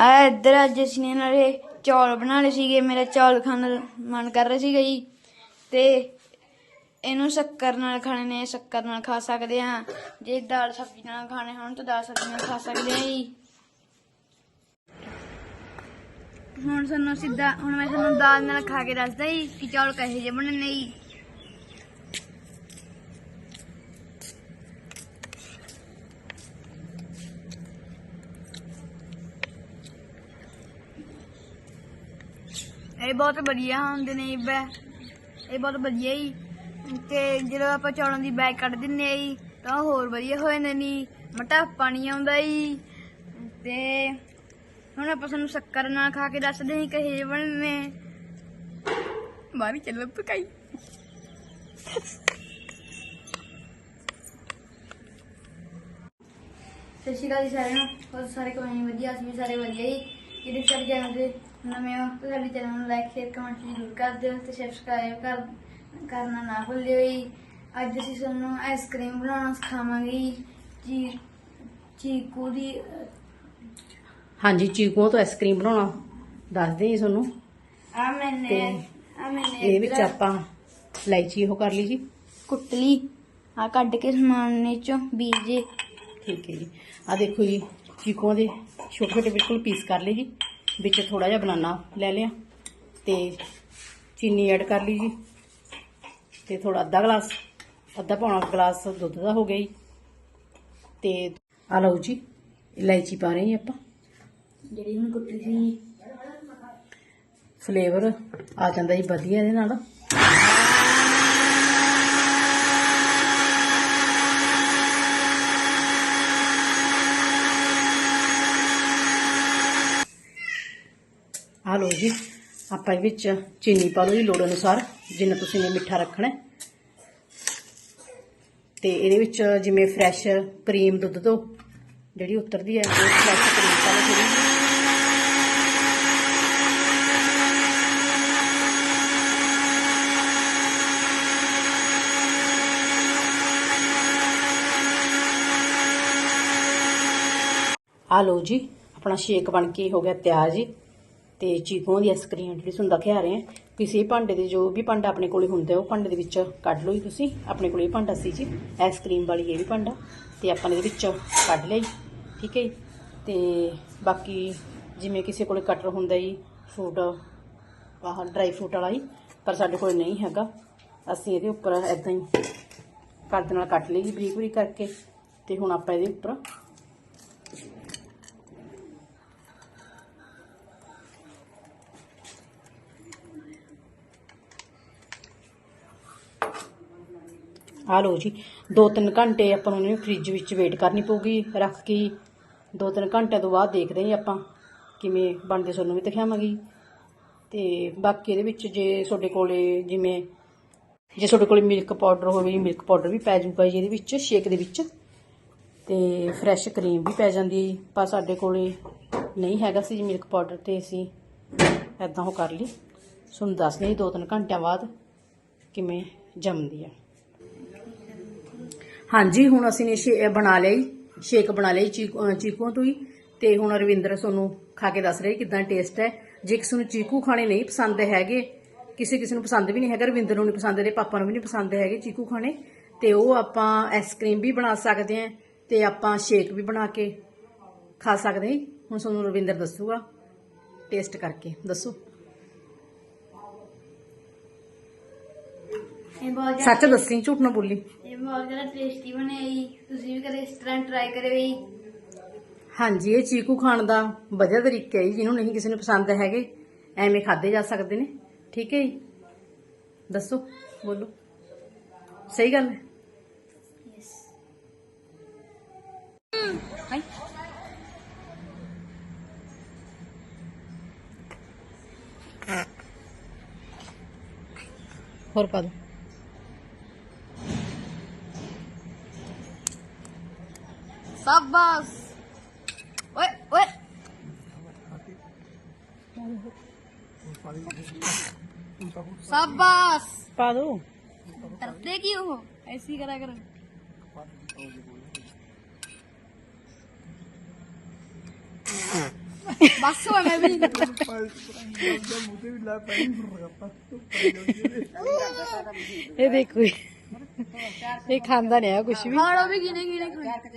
ਆ ਇੱਧਰ ਅੱਜ ਅਸੀਂ ਨੇ ਨਾਲੇ ਚੌਲ ਬਣਾ ਲਏ ਸੀਗੇ, ਮੇਰਾ ਚੌਲ ਖਾਣ ਦਾ ਮਨ ਕਰ ਰਿਹਾ ਸੀਗਾ ਜੀ। ਤੇ ਇਹਨੂੰ ਸ਼ੱਕਰ ਨਾਲ ਖਾਣੇ ਨੇ, ਸ਼ੱਕਰ ਨਾਲ ਖਾ ਸਕਦੇ ਆ ਜੇ ਦਾਲ ਸਬਜ਼ੀ ਨਾਲ ਖਾਣੇ ਹੋਣ ਤਾਂ ਦਾਲ ਸਬਜ਼ੀ ਨਾਲ ਖਾ ਸਕਦੇ ਆ ਜੀ। ਹੁਣ ਸਾਨੂੰ ਸਿੱਧਾ ਹੁਣ ਮੈਂ ਤੁਹਾਨੂੰ ਦਾਲ ਨਾਲ ਖਾ ਕੇ ਦੱਸਦਾ ਜੀ ਕਿ ਚੌਲ ਕਹੇ ਜਿਹੇ ਬਣਨੇ ਜੀ। ਇਹ ਬਹੁਤ ਵਧੀਆ ਹੁੰਦੇ ਨੇ ਬੈ ਇਹ ਬਹੁਤ ਵਧੀਆ ਜੀ। ਤੇ ਜਦੋਂ ਆਪਾਂ ਚੌਲਾਂ ਦੀ ਬੈਗ ਕੱਢ ਦਿੰਨੇ ਆ ਜੀ, ਤਾਂ ਉਹ ਹੋਰ ਵਧੀਆ ਹੋ ਜਾਂਦੇ ਨੇ ਮਟਾ ਨਹੀਂ ਆਉਂਦਾ ਜੀ। ਤੇ ਹੁਣ ਆਪਾਂ ਸਾਨੂੰ ਸ਼ੱਕਰ ਨਾਲ ਖਾ ਕੇ ਦੱਸਦੇ ਹਾਂ ਕਹੇ ਜਿਹੇ ਬਣਨੇ। ਮਾਰੀ ਚੱਲ ਪਕਾਈ। ਸਤਿ ਸ਼੍ਰੀ ਅਕਾਲ ਜੀ ਸਾਰਿਆਂ ਨੂੰ। ਹੋਰ ਸਾਰੇ ਕੋਈ ਵਧੀਆ, ਅਸੀਂ ਵੀ ਸਾਰੇ ਵਧੀਆ ਜੀ। ਜਿਹੜੇ ਸਾਡੇ ਚੈਨਲ ਤੇ ਨਵੇਂ ਹੋ ਤਾਂ ਸਾਡੇ ਚੈਨਲ ਨੂੰ ਲਾਈਕ ਸ਼ੇਅਰ ਕਮੈਂਟ ਜ਼ਰੂਰ ਕਰ ਦਿਓ ਤੇ ਸਬਸਕ੍ਰਾਈਬ ਕਰ ਕਰਨਾ ਨਾ ਭੁੱਲਿਓ ਜੀ। ਅੱਜ ਅਸੀਂ ਤੁਹਾਨੂੰ ਆਈਸਕ੍ਰੀਮ ਬਣਾਉਣਾ ਸਿਖਾਵਾਂਗੇ ਜੀ। ਚੀਕੂ ਦੀ ਹਾਂਜੀ ਚੀਕੂਆਂ ਤੋਂ ਆਈਸਕ੍ਰੀਮ ਬਣਾਉਣਾ ਦੱਸਦੇ ਜੀ ਤੁਹਾਨੂੰ। ਆ ਮੈਨੇ ਆ ਮੈਨੇ ਇਹਦੇ ਵਿੱਚ ਆਪਾਂ ਇਲਾਇਚੀ ਉਹ ਕਰ ਲਈ ਜੀ। ਕੁੱਟ ਲਈ ਆ ਕੱਢ ਕੇ ਸਮਾਨ ਨੇ ਚੋਂ ਬੀਜ। ਜੇ ਠੀਕ ਹੈ ਜੀ। ਆ ਦੇਖੋ ਜੀ ਚੀਕੂਆਂ ਦੇ ਛੋਟੇ ਛੋਟੇ ਬਿਲਕੁਲ ਪੀਸ ਕਰ ਲਏ ਜੀ। ਵਿੱਚ ਥੋੜਾ ਜਿਹਾ ਬਨਾਨਾ ਲੈ ਲਿਆ ਤੇ ਚੀਨੀ ਐਡ ਕਰ ਲਈ ਜੀ। ਤੇ ਥੋੜਾ ਅੱਧਾ ਗਲਾਸ ਅੱਧਾ ਪੌਣਾ ਗਲਾਸ ਦੁੱਧ ਦਾ ਹੋ ਗਿਆ ਜੀ। ਤੇ ਆ ਲਓ ਜੀ ਇਲਾਇਚੀ ਪਾ ਰਹੇ ਹਾਂ ਆਪਾਂ। ਜਿਹੜੀ ਹੁਣ ਕੁੱਟੀ ਸੀ। ਫਲੇਵਰ ਆ ਜਾਂਦਾ ਜੀ ਵਧੀਆ ਇਹਦੇ ਨਾਲ। ਲਓ ਜੀ, ਆਪਾਂ ਇਹ ਵਿੱਚ ਚੀਨੀ ਪਾ ਲਓ ਜੀ, ਲੋੜ ਅਨੁਸਾਰ, ਜਿੰਨਾ ਤੁਸੀਂ ਨੇ ਮਿੱਠਾ ਰੱਖਣਾ ਹੈ। ਤੇ ਇਹਦੇ ਵਿੱਚ ਜਿਵੇਂ ਫਰੈਸ਼ ਕਰੀਮ ਦੁੱਧ ਤੋਂ, ਜਿਹੜੀ ਉਤਰਦੀ ਹੈ, ਉਹ ਫਰੈਸ਼ ਕਰੀਮ ਪਾ ਲਓ ਥੋੜ੍ਹੀ ਆ ਲਓ ਜੀ, ਆਪਣਾ ਸ਼ੇਕ ਬਣ ਕੇ ਹੋ ਗਿਆ ਤਿਆਰ ਜੀ ਤੇ ਚੀਕੂਆਂ ਦੀ ਆਈਸਕ੍ਰੀਮ ਜਿਹੜੀ ਤੁਹਾਨੂੰ ਦਿਖਾ ਰਹੇ ਹਾਂ। ਕਿਸੇ ਭਾਂਡੇ ਦੇ ਜੋ ਵੀ ਭਾਂਡਾ ਆਪਣੇ ਕੋਲੇ ਹੁੰਦਾ, ਉਹ ਭਾਂਡੇ ਦੇ ਵਿੱਚ ਕੱਢ ਲਓ ਜੀ ਤੁਸੀਂ। ਆਪਣੇ ਕੋਲੇ ਇਹ ਭਾਂਡਾ ਸੀ ਜੀ। ਆਈਸਕ੍ਰੀਮ ਵਾਲੀ ਇਹ ਵੀ ਭਾਂਡਾ। ਤੇ ਆਪਾਂ ਨੇ ਇਹਦੇ ਵਿੱਚ ਕੱਢ ਲਈ ਠੀਕ ਹੈ ਜੀ। ਤੇ ਬਾਕੀ ਜਿਵੇਂ ਕਿਸੇ ਕੋਲੇ ਕਟਰ ਹੁੰਦਾ ਜੀ ਫਰੂਟ ਆਹ ਡਰਾਈ ਫਰੂਟ ਵਾਲਾ ਹੀ ਪਰ ਸਾਡੇ ਕੋਲ ਨਹੀਂ ਹੈਗਾ। ਅਸੀਂ ਇਹਦੇ ਉੱਪਰ ਐਦਾਂ ਹੀ ਕੱਟ ਨਾਲ ਕੱਟ ਲਈ ਜੀ ਬਰੀਕ ਬਰੀਕ ਕਰਕੇ। ਤੇ ਹੁਣ ਆਪਾਂ ਇਹਦੇ ਉੱਪਰ ਆ ਲਓ ਜੀ 2-3 ਘੰਟੇ ਆਪਾਂ ਨੂੰ ਇਹਨੂੰ ਫ੍ਰਿਜ ਵਿੱਚ ਵੇਟ ਕਰਨੀ ਪਊਗੀ, ਰੱਖ ਕੇ 2-3 ਘੰਟਿਆਂ ਤੋਂ ਬਾਅਦ ਦੇਖਦੇ ਹਾਂ ਆਪਾਂ ਕਿਵੇਂ ਬਣਦੇ, ਤੁਹਾਨੂੰ ਵੀ ਦਿਖਾਵਾਂਗੀ। ਤੇ ਬਾਕੀ ਇਹਦੇ ਵਿੱਚ ਜੇ ਤੁਹਾਡੇ ਕੋਲੇ ਜਿਵੇਂ, ਜੇ ਤੁਹਾਡੇ ਕੋਲੇ ਮਿਲਕ ਪਾਊਡਰ ਹੋਵੇ ਮਿਲਕ ਪਾਊਡਰ ਵੀ ਪੈ ਜੂਗਾ ਜੀ ਇਹਦੇ ਵਿੱਚ ਸ਼ੇਕ ਦੇ ਵਿੱਚ। ਤੇ ਫਰੈਸ਼ ਕਰੀਮ ਵੀ ਪੈ ਜਾਂਦੀ ਪਰ ਸਾਡੇ ਕੋਲੇ ਨਹੀਂ ਹੈਗਾ ਸੀ ਜੀ ਮਿਲਕ ਪਾਊਡਰ ਤੇ ਅਸੀਂ ਐਦਾਂ ਉਹ ਕਰ ਲਈ। ਤੁਹਾਨੂੰ ਦੱਸਦੇ ਜੀ 2-3 ਘੰਟਿਆਂ ਬਾਅਦ ਕਿਵੇਂ ਜੰਮਦੀ ਹੈ ਹਾਂਜੀ, ਹੁਣ ਅਸੀਂ ਨੇ ਸ਼ੇ- ਬਣਾ ਲਿਆ ਜੀ ਸ਼ੇਕ ਬਣਾ ਲਈ ਚੀਕੂ ਚੀਕੂਆਂ ਤੋਂ ਹੀ। ਤੇ ਹੁਣ ਰਵਿੰਦਰ ਤੁਹਾਨੂੰ ਖਾ ਕੇ ਦੱਸ ਰਿਹਾ ਕਿਦਾਂ ਟੇਸਟ ਹੈ। ਜੇ ਕਿਸੇ ਨੂੰ ਚੀਕੂ ਖਾਣੇ ਨਹੀਂ ਪਸੰਦ ਹੈਗੇ, ਕਿਸੇ ਕਿਸੇ ਨੂੰ ਪਸੰਦ ਵੀ ਨਹੀਂ ਹੈਗਾ, ਰਵਿੰਦਰ ਨੂੰ ਨਹੀਂ ਪਸੰਦ ਇਹਦੇ ਪਾਪਾ ਨੂੰ ਵੀ ਨਹੀਂ ਪਸੰਦ ਹੈਗੇ ਚੀਕੂ ਖਾਣੇ, ਤੇ ਉਹ ਆਪਾਂ ਆਈਸਕ੍ਰੀਮ ਵੀ ਬਣਾ ਸਕਦੇ ਹਾਂ ਤੇ ਆਪਾਂ ਸ਼ੇਕ ਵੀ ਬਣਾ ਕੇ ਖਾ ਸਕਦੇ ਹਾਂ। ਹੁਣ ਤੁਹਾਨੂੰ ਰਵਿੰਦਰ ਦੱਸੂਗਾ ਟੇਸਟ ਕਰਕੇ। ਦੱਸੋ। ਇਹ ਬਹੁਤ ਜ਼ਿਆਦਾ ਸੱਚ ਦੱਸੀ ਝੂਠ ਨਾ ਬੋਲੀ। ਇਹ ਬਹੁਤ ਜ਼ਿਆਦਾ ਟੇਸਟੀ ਬਣਿਆ ਜੀ। ਤੁਸੀਂ ਵੀ ਕਦੇ ਇਸ ਤਰ੍ਹਾਂ ਟਰਾਈ ਕਰਿਓ ਜੀ। ਹਾਂਜੀ ਇਹ ਚੀਕੂ ਖਾਣ ਦਾ ਵਧੀਆ ਤਰੀਕਾ ਹੈ ਜੀ, ਜਿਹਨੂੰ ਨਹੀਂ ਕਿਸੇ ਨੂੰ ਪਸੰਦ ਹੈਗੇ ਐਵੇਂ ਖਾਦੇ ਜਾ ਸਕਦੇ ਨੇ। ਠੀਕ ਹੈ ਜੀ? ਦੱਸੋ ਬੋਲੋ। ਸਹੀ ਗੱਲ ਹੈ? ਯੈਸ ਹਾਈ ਹੋਰ ਪਾ ਦੋ ਸਾਬਾਸ ਓਏ ਓਏ ਸਾਬਾਸ ਪਾ ਦੋ ਡਰਦੇ ਕੀ ਹੋ ਐਸੀ ਕਰਾ ਕਰ ਬਸ ਹੁਣ ਮੈਂ ਵੀ ਨਹੀਂ ਕਰਨਾ ਇਹ ਦੇਖੋ ਇਹ ਖਾਂਦਾ ਨਹੀਂ ਆ ਕੁਝ ਵੀ ਖਾਣਾ ਵੀ ਕਿਨੇ ਕਿਨੇ ਖਾਣਾ